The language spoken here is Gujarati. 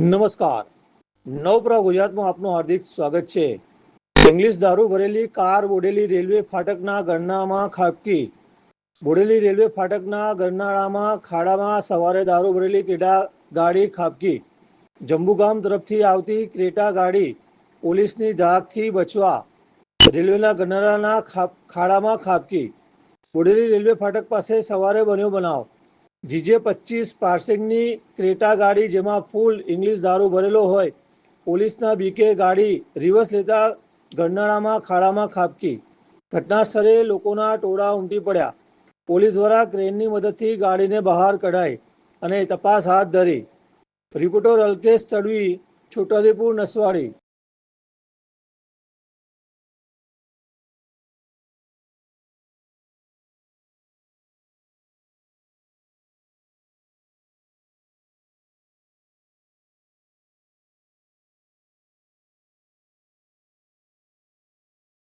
નમસ્કાર. નવપ્રા ગુજરાતમાં આપનું હાર્દિક સ્વાગત છે. ઇંગ્લિશ દારૂ ભરેલી, કાર બોડેલી રેલવે ફાટકના ગરનામાં ખાબકી. બોડેલી રેલવે ફાટકના ગરનાળામાં ખાડામાં સવારે દારૂ ભરેલી ક્રેટા ગાડી ખાબકી. જંબુગામ તરફથી આવતી ક્રેટા ગાડી પોલીસની ધાકથી બચવા. રેલવેના ગરનાળાના ખાડામાં ખાબકી. બોડેલી રેલવે ફાટક પાસે સવારે બન્યો બનાવ. જીજે પચીસ પાર્સિંગની ક્રેટા ગાડી જેમાં ફૂલ ઇંગ્લિશ દારૂ ભરેલો હોય, પોલીસના બીકે ગાડી રિવર્સ લેતા ગરનાળામાં ખાડામાં ખાબકી. ઘટના સ્થળે લોકોના ટોળા ઉમટી પડ્યા. પોલીસ દ્વારા ક્રેનની મદદથી ગાડીને બહાર કઢાઈ અને તપાસ હાથ ધરી. રિપોર્ટર અલ્કેશ તડવી છોટાદેપુર નસવાડી.